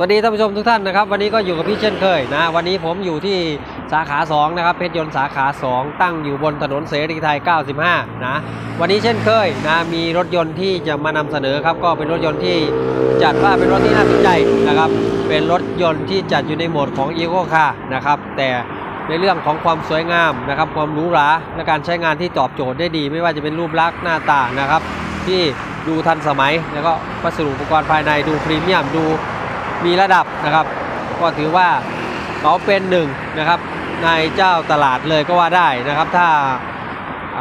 สวัสดีท่านผู้ชมทุกท่านนะครับ วันนี้ก็อยู่กับพี่เช่นเคยนะ วันนี้ผมอยู่ที่สาขา2นะครับเพชรยนต์สาขา 2 ตั้งอยู่บนถนนเสรีไทย 95 นะ วันนี้เช่นเคยนะมีรถยนต์ที่จะมานำเสนอครับ ก็เป็นรถยนต์ที่จัดว่าเป็นรถที่น่าสนใจนะครับ เป็นรถยนต์ที่จัดอยู่ในโหมดของ e c o Car นะครับ แต่ในเรื่องของความสวยงามนะครับ ความหรูหราและการใช้งานที่ตอบโจทย์ได้ดี ไม่ว่าจะเป็นรูปลักษณ์หน้าตานะครับ ที่ดูทันสมัยแล้วก็วัสดุอุปกรณ์ภายในดูพรีเมียมดู มีระดับนะครับ ก็ถือว่าเขาเป็นหนึ่งนะครับในเจ้าตลาดเลยก็ว่าได้นะครับ ถ้า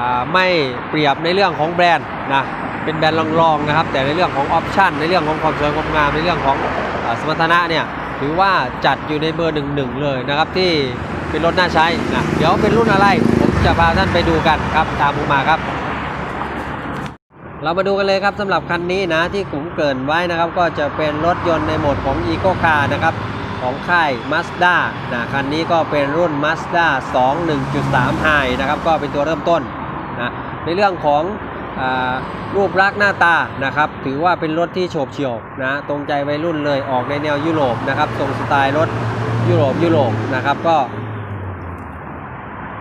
าไม่เปรียบในเรื่องของแบรนด์นะเป็นแบรนด์รองๆนะครับ แต่ในเรื่องของออปชันในเรื่องของความสวยความงามในเรื่องของอสมรรถนะเนี่ยถือว่าจัดอยู่ในเบอร์หนึ่งหนึ่งเลยนะครับที่เป็นรถน่าใช้นะเดี๋ยวเป็นรุ่นอะไร ผมจะพาท่านไปดูกันครับตามผมมาครับ เรามาดูกันเลยครับสำหรับคันนี้นะที่ผมเกริ่นไว้นะครับ ก็จะเป็นรถยนต์ในโหมดของ Eco Car นะครับของค่าย Mazda นะคันนี้ก็เป็นรุ่น Mazda 2 1.3 High นะครับก็เป็นตัวเริ่มต้นนะในเรื่องของอรูปลักษณ์หน้าตานะครับถือว่าเป็นรถที่โฉบเฉี่ยวนะตรงใจวัยรุ่นเลยออกในแนวยุโรปนะครับทรงสไตล์รถยุโรปยุโรปนะครับก็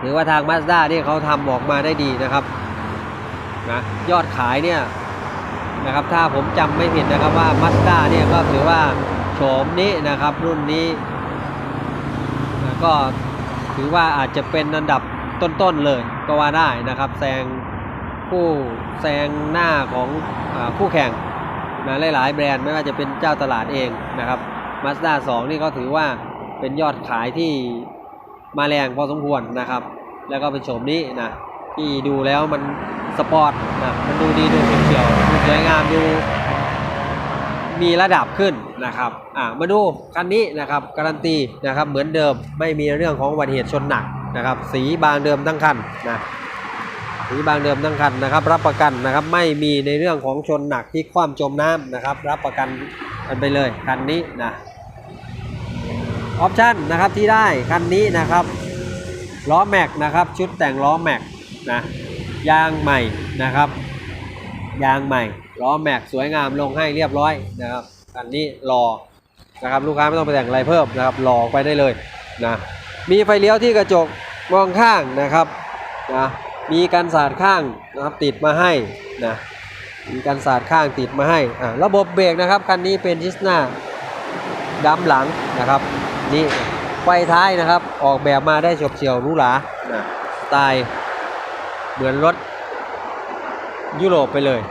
ถือว่าทาง Mazda นี่เขาทำออกมาได้ดีนะครับ นะยอดขายเนี่ยนะครับถ้าผมจำไม่ผิดนะครับว่า Mazda เนี่ยก็ถือว่าโฉมนี้นะครับรุ่นนี้นะก็ถือว่าอาจจะเป็นอันดับต้นๆเลยก็ว่าได้นะครับแซงคู่แซงหน้าของอคู่แข่งนะหลายๆแบรนด์ไม่ว่าจะเป็นเจ้าตลาดเองนะครับ Mazda 2นี่ก็ถือว่าเป็นยอดขายที่มาแรงพอสมควรนะครับ แล้วก็เป็นโฉมนี้นะที่ดูแล้วมัน สปอร์ตนะมันดูดีดูเขียวดูสวยงามดูมีระดับขึ้นนะครับอ่ามาดูคันนี้นะครับการันตีนะครับเหมือนเดิมไม่มีเรื่องของอุบัติเหตุชนหนักนะครับสีบางเดิมทั้งคันนะสีบางเดิมทั้งคันนะครับ รับประกันนะครับไม่มีในเรื่องของชนหนักที่คว่ำจมน้ำนะครับ รับประกันกันไปเลยคันนี้นะออปชั่นนะครับที่ได้คันนี้นะครับล้อแม็กนะครับชุดแต่งล้อแม็กนะ ยางใหม่นะครับ ยางใหม่ล้อแม็กสวยงามลงให้เรียบร้อยนะครับคันนี้รอนะครับลูกค้าไม่ต้องไปแต่งอะไรเพิ่มนะครับรอไปได้เลยนะมีไฟเลี้ยวที่กระจกมองข้างนะครับนะมีกันสาดข้างนะครับติดมาให้นะมีกันสาดข้างติดมาให้อ่าระบบเบรกนะครับคันนี้เป็นทิสนาดัมหลังนะครับนี่ไฟท้ายนะครับออกแบบมาได้เฉียบเฉียวหรูหรานะสไตล์ เหมือนรถยุโรปไปเลย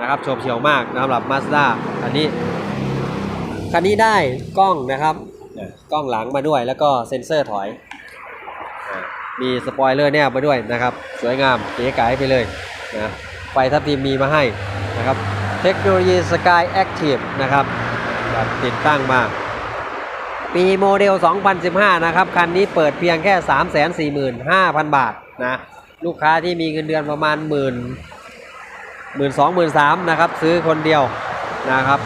นะครับฉบเฉี่ยวมากสำหรับ Mazda อันนี้คันนี้ได้กล้องนะครับกล้องหลังมาด้วยแล้วก็เซ็นเซอร์ถอย มีสปอยเลอร์แนบมาด้วยนะครับ สวยงามเก๋ไก๋ไปเลยนะไฟทับทิมมีมาให้นะครับ เทคโนโลยี Sky Active นะครับแบบติดตั้งมาปีโมเดล 2015 นะครับ คันนี้เปิดเพียงแค่ 345,000 บาทนะ ลูกค้าที่มีเงินเดือนประมาณหมื่นหมื่นสองหมื่นสามนะครับ ซื้อคนเดียวนะครับ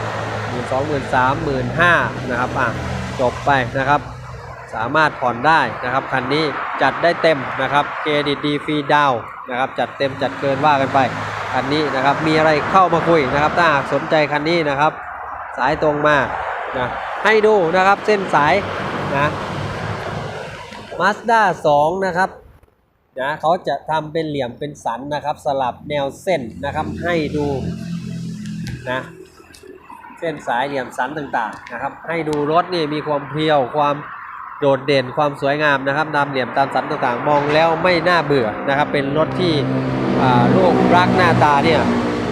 หมื่นสองหมื่นสามหมื่นห้านะครับอะจบไปนะครับ สามารถผ่อนได้นะครับคันนี้จัดได้เต็มนะครับเครดิตดีฟรีดาวนะครับ จัดเต็มจัดเกินว่ากันไปคันนี้นะครับมีอะไรเข้ามาคุยนะครับ ถ้าหากสนใจคันนี้นะครับ สายตรงมานะให้ดูนะครับเส้นสายนะ Mazda 2นะครับ นะเขาจะทำเป็นเหลี่ยมเป็นสันนะครับสลับแนวเส้นนะครับให้ดูนะเส้นสายเหลี่ยมสันต่างๆนะครับ ให้ดูรถนี่มีความเพรียวความโดดเด่นความสวยงามนะครับตามเหลี่ยมตามสันต่างๆ มองแล้วไม่น่าเบื่อนะครับ เป็นรถที่อ่ารูปรักหน้าตาเนี่ย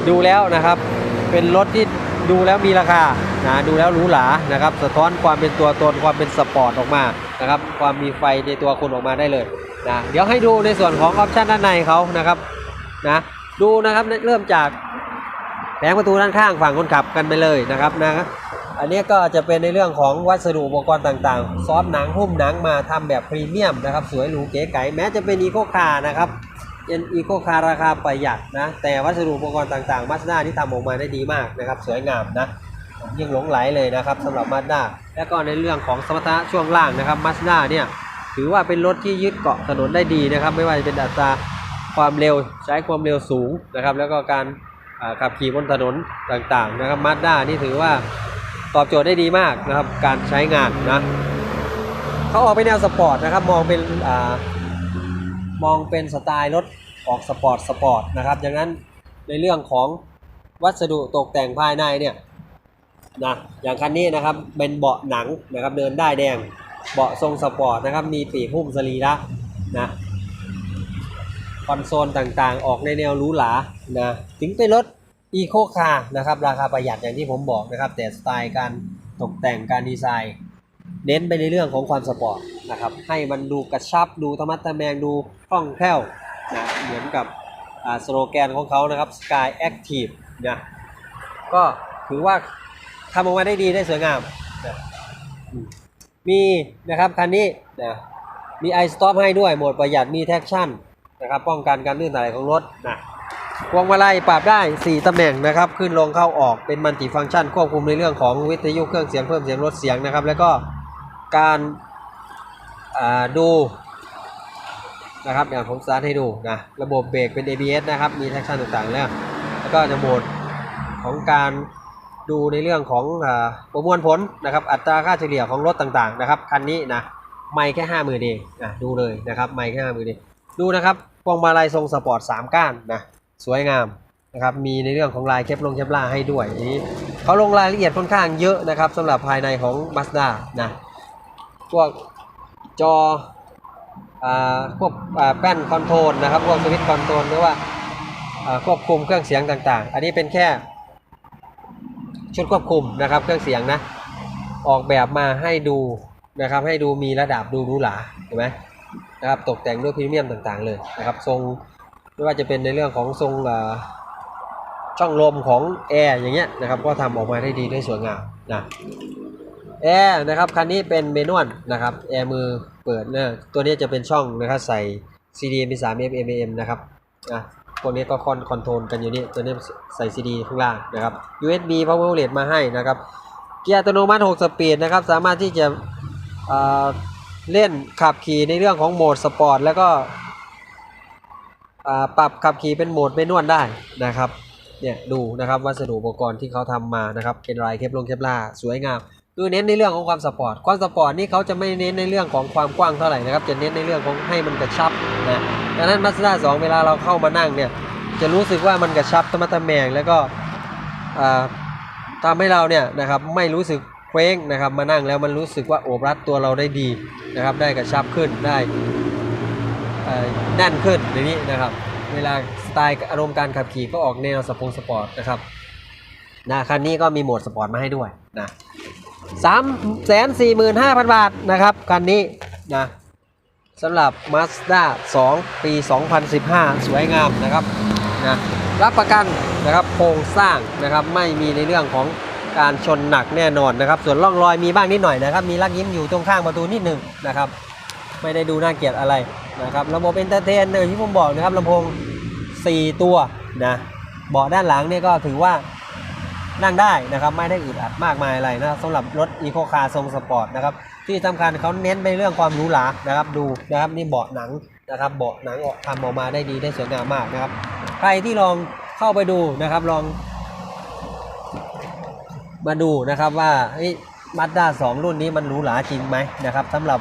ดูแล้วนะครับ เป็นรถที่ดูแล้วมีราคานะดูแล้วหรูหรานะครับ สะท้อนความเป็นตัวตนความเป็นสปอร์ตออกมานะครับ ความมีไฟในตัวคุณออกมาได้เลย นะเดี๋ยวให้ดูในส่วนของออปชันด้านในเขานะครับนะดูนะครับเริ่มจากแผงประตูด้านข้างฝั่งคนขับกันไปเลยนะครับนะอันนี้ก็จะเป็นในเรื่องของวัสดุอุปกรณ์ต่างๆ ซอฟต์หนังหุ้มหนังมาทำแบบพรีเมียมนะครับสวยหรูเก๋ไก๋แม้จะเป็นอีโคคาร์นะครับเป็นอีโคคาร์ราคาประหยัดนะแต่วัสดุอุปกรณ์ต่างๆมาสด้าที่ทำออกมาได้ดีมากนะครับสวยงามนะยังหลงไหลเลยนะครับสำหรับมาสด้าแล้วก็ในเรื่องของสมรรถนะช่วงล่างนะครับมาสด้าเนี่ย ถือว่าเป็นรถที่ยึดเกาะถนนได้ดีนะครับ ไม่ว่าจะเป็นอัตราความเร็วใช้ความเร็วสูงนะครับ แล้วก็การขับขี่บนถนนต่างๆนะครับมาสด้านี่ถือว่าตอบโจทย์ได้ดีมากนะครับ การใช้งานนะเขาออกไปแนวสปอร์ตนะครับมองเป็นอมองเป็นสไตล์รถออกสปอร์ตสปอร์ตนะครับดังนั้นในเรื่องของวัสดุตกแต่งภายในเนี่ยนะอย่างคันนี้นะครับเป็นเบาะหนังนะครับเดินได้แดง เบาะทรงสปอร์ตนะครับ มีปีกหุ้มสรีระนะคอนโซลต่างๆ ออกในแนวหรูหรานะถึงเป็นรถอีโคคาร์นะครับ ราคาประหยัดอย่างที่ผมบอกนะครับ แต่สไตล์การตกแต่งการดีไซน์ เน้นไปในเรื่องของความสปอร์ตนะครับให้มันดูกระชับดูธรรมะทะแมงดูคล่องแคล่วนะเหมือนกับอ่าสโลแกนของเขานะครับ Sky Active นะก็ถือว่าทำออกมาได้ดีได้สวยงามนะ มีนะครับคันนี้นะมี i stop ให้ด้วยโหมดประหยัดมี traction นะครับป้องกันการลื่นไหลของรถนะพวงมาลัยปรับได้ 4ตำแหน่งนะครับ ขึ้นลงเข้าออกเป็นมัลติฟัง c t ชัน ควบคุมในเรื่องของวิทยุเครื่องเสียงเพิ่มเสียงลดเสียงนะครับ แล้วก็การดูนะครับอย่างผมสตาร์ทให้ดูนะระบบเบรกเป็น ABS นะครับ มี traction ต่างๆแล้วแล้วก็จะโหมดของการ ดูในเรื่องของอประมวลผลนะครับอัตราค่าเฉลี่ยของรถต่างๆนะครับคันนี้นะไม่แค่ห้าหมื่นเองนะดูเลยนะครับไม่แค่ห้าหมื่นเองดูนะครับพวงมาลัยทรงสปอร์ตสามก้านนะสวยงามนะครับมีในเรื่องของลายเคปลงเคปล่าให้ด้วยนี้เขาลงรายละเอียดค่อนข้างเยอะนะครับสำหรับภายในของ Mazda นะพวกจออ่าพวกแป้นคอนโทรลนะครับพวกสวิตช์คอนโทรลหรือว่าอ่าควบคุมเครื่องเสียงต่างๆ อันนี้เป็นแค่ ชุดควบคุมนะครับ เครื่องเสียงนะ ออกแบบมาให้ดูนะครับ ให้ดูมีระดับดูหรูหราเห็นไหมนะครับตกแต่งด้วยพรีเมียมต่างๆเลยนะครับทรงไม่ว่าจะเป็นในเรื่องของทรงอ่อช่องลมของแอร์อย่างเงี้ยนะครับก็ทำออกมาได้ดีได้สวยงามนะแอร์นะครับคันนี้เป็นเมนวลนะครับแอร์มือเปิดเนี่ยตัวนี้จะเป็นช่องนะครับใส่ CD MP3 FM AM นะครับอะ พวกนี้ก็คอนคอนโทรลกันอยู่นี่ตัวนี้ใส่ CD ข้างล่างนะครับ USB power outlet มาให้นะครับ เกียร์อัตโนมัติ 6 สปีดนะครับ สามารถที่จะเเล่นขับขี่ในเรื่องของโหมดสปอร์ตแล้วก็ปรับขับขี่เป็นโหมดเมนวลได้นะครับเนี่ยดูนะครับวัสดุอุปกรณ์ที่เขาทำมานะครับเป็นลายเคปลงเคปล่าสวยงามคือเน้นในเรื่องของความสปอร์ตความสปอร์ตนี่เขาจะไม่เน้นในเรื่องของความกว้างเท่าไหร่นะครับจะเน้นในเรื่องของให้มันกระชับนะ ดังนั้น Mazda 2เวลาเราเข้ามานั่งเนี่ย จะรู้สึกว่ามันกระชับธรรมะทะแมงแล้วก็อ่าทำให้เราเนี่ยนะครับไม่รู้สึกเคว้งนะครับ มานั่งแล้วมันรู้สึกว่าโอบรัดตัวเราได้ดีนะครับ ได้กระชับขึ้นได้แน่นขึ้นในนี้นะครับ เวลาสไตล์อารมณ์การขับขี่ก็ออกแนวสปงสปอร์ตนะครับนะคันนี้ก็มีโหมดสปอร์ตมาให้ด้วยนะสามแสนสี่หมื่นห้าพันบาทนะครับคันนี้นะ สำหรับ Mazda 2 ปี 2015 สวยงามนะครับนะรับประกันนะครับโครงสร้างนะครับไม่มีในเรื่องของการชนหนักแน่นอนนะครับ ส่วนร่องรอยมีบ้างนิดหน่อยนะครับมีลักยิ้มอยู่ตรงข้างประตูนิดหนึ่งนะครับ ไม่ได้ดูน่าเกลียดอะไรนะครับระบบเอนเตอร์เทนอย่างที่ผมบอกนะครับลำโพง 4 ตัวนะเบาะด้านหลังเนี่ยก็ถือว่านั่งได้นะครับไม่ได้อึดอัดมากมายอะไรนะสำหรับรถอีโคคาร์ทรงสปอร์ตนะครับ ที่สำคัญเขาเน้นไปเรื่องความหรูหรานะครับ ดูนะครับนี่เบาะหนังนะครับเบาะหนังออกทำออกมาได้ดีได้สวยงามมากนะครับ ใครที่ลองเข้าไปดูนะครับลอง มาดูนะครับว่ามัดด้าสองรุ่นนี้มันหรูหราจริงไหมนะครับสำหรับ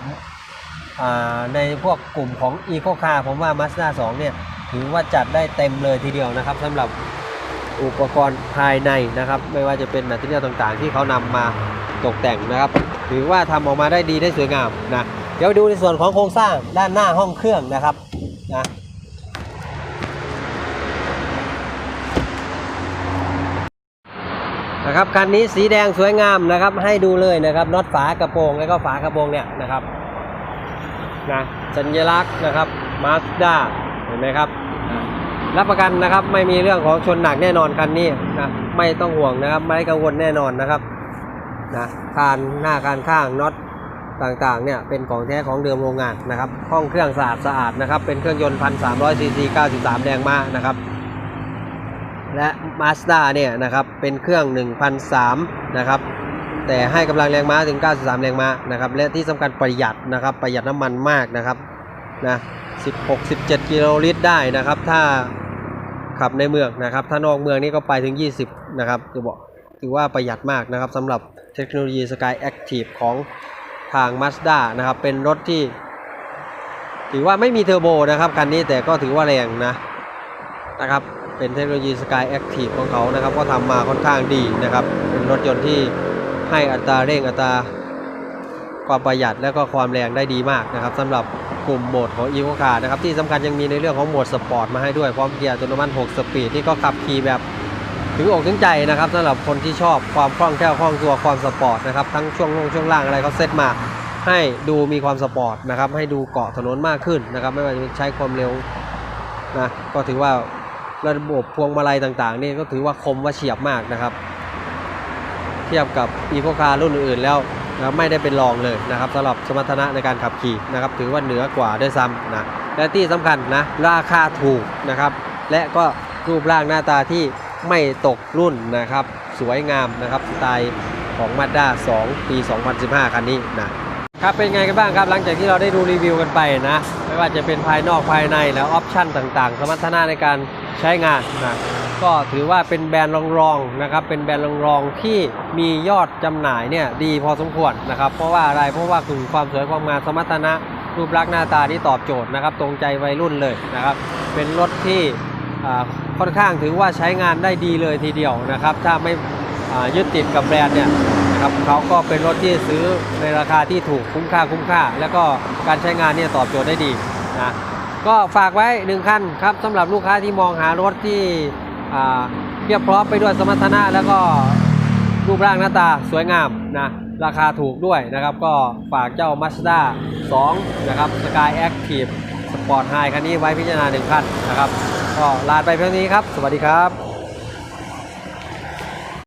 ในพวกกลุ่มของ e c o Car ผมว่า Mazda 2เนี่ยถือว่าจัดได้เต็มเลยทีเดียวนะครับสำหรับอุปกรณ์ภายในนะครับ ไม่ว่าจะเป็นแมทเทียลต่างๆ ที่เขานำมาตกแต่งนะครับ ถือว่าทำออกมาได้ดีได้สวยงามนะเดี๋ยวดูในส่วนของโครงสร้างด้านหน้าห้องเครื่องนะครับนะนะครับคันนี้สีแดงสวยงามนะครับให้ดูเลยนะครับน็อตฝากระโปรงแล้วก็ฝากระโปรงเนี่ยนะครับนะสัญลักษณ์นะครับมาสด้าเห็นไหมครับรับประกันนะครับไม่มีเรื่องของชนหนักแน่นอนคันนี้นะไม่ต้องห่วงนะครับไม่กังวลแน่นอนนะครับ นะคานหน้าคานข้างน็อตต่างๆเนี่ยเป็นของแท้ของเดิมโรงงานนะครับห้องเครื่องสะอาดสะอาดนะครับเป็นเครื่องยนต์พันสามร้อยซีซีเก้าสิบสามแรงม้านะครับและ Mazda เนี่ยนะครับเป็นเครื่อง 1,003นะครับแต่ให้กำลังแรงม้าถึง 93 แรงม้านะครับและที่สำคัญประหยัดนะครับประหยัดน้ำมันมากนะครับนะ16 17 กิโลลิตรได้นะครับ ถ้าขับในเมืองนะครับ ถ้านอกเมืองนี่ก็ไปถึง 20 นะครับจะบอกถือว่าประหยัดมากนะครับสำหรับ เทคโนโลยี Sky Active ของทาง Mazda นะครับ เป็นรถที่ ถือว่าไม่มีเทอร์โบนะครับคันนี้แต่ก็ถือว่าแรงนะนะครับเป็นเทคโนโลยี Sky Active ของเขานะครับ ก็ทำมาค่อนข้างดีนะครับ เป็นรถยนต์ที่ให้อัตราเร่งอัตราความประหยัดและก็ความแรงได้ดีมากนะครับสำหรับกลุ่มโหมดของ e v o c a r นะครับที่สำคัญยังมีในเรื่องของโหมดสปอร์ตมาให้ด้วยพร้อมเกียร์อัตโนมัติ 6 สปีด นี่ก็ขับขี่แบบ ถึงอกถึงใจนะครับสำหรับคนที่ชอบความคล่องแคล่วคล่องตัวความสปอร์ตนะครับทั้งช่วงลงช่วงล่างอะไรเขาเซตมาให้ดูมีความสปอร์ตนะครับให้ดูเกาะถนนมากขึ้นนะครับไม่ว่าจะใช้ความเร็วนะก็ถือว่าระบบพวงมาลัยต่างๆนี่ก็ถือว่าคมว่าเฉียบมากนะครับ เทียบกับอีโคคาร์รุ่นอื่นๆแล้วนะไม่ได้เป็นรองเลยนะครับสำหรับสมรรถนะในการขับขี่นะครับถือว่าเหนือกว่าด้วยซ้ำนะและที่สำคัญนะราคาถูกนะครับและก็รูปร่างหน้าตาที่ ไม่ตกรุ่นนะครับ สวยงามนะครับสไตล์ของ Mazda 2 ปี 2015 คันนี้นะครับเป็นไงกันบ้างครับหลังจากที่เราได้ดูรีวิวกันไปนะ ไม่ว่าจะเป็นภายนอกภายในแล้วออปชั่นต่างๆ สมรรถนะในการใช้งานนะก็ถือว่าเป็นแบรนด์รองๆนะครับ เป็นแบรนด์รองๆที่มียอดจำหน่ายเนี่ยดีพอสมควรนะครับ เพราะว่าอะไร เพราะว่ากลุ่มความสวยความงามสมรรถนะรูปลักษณ์หน้าตาที่ตอบโจทย์นะครับ ตรงใจวัยรุ่นเลยนะครับ เป็นรถที่ ค่อนข้างถือว่าใช้งานได้ดีเลยทีเดียวนะครับ ถ้าไม่ยึดติดกับแบรนด์เนี่ยนะครับเขาก็เป็นรถที่ซื้อในราคาที่ถูกคุ้มค่าคุ้มค่า แล้วก็การใช้งานเนี่ยตอบโจทย์ได้ดีนะก็ฝากไว้หนึ่งคันครับสำหรับลูกค้าที่มองหารถที่เพียบพร้อมไปด้วยสมรรถนะแล้วก็รูปร่างหน้าตาสวยงามนะราคาถูกด้วยนะครับ ก็ฝากเจ้า Mazda 2 นะครับ Sky Active สปอร์ตไฮคันนี้ไว้พิจารณาหนึ่งคันนะครับ ก็ลาไปเพียงนี้ครับ สวัสดีครับ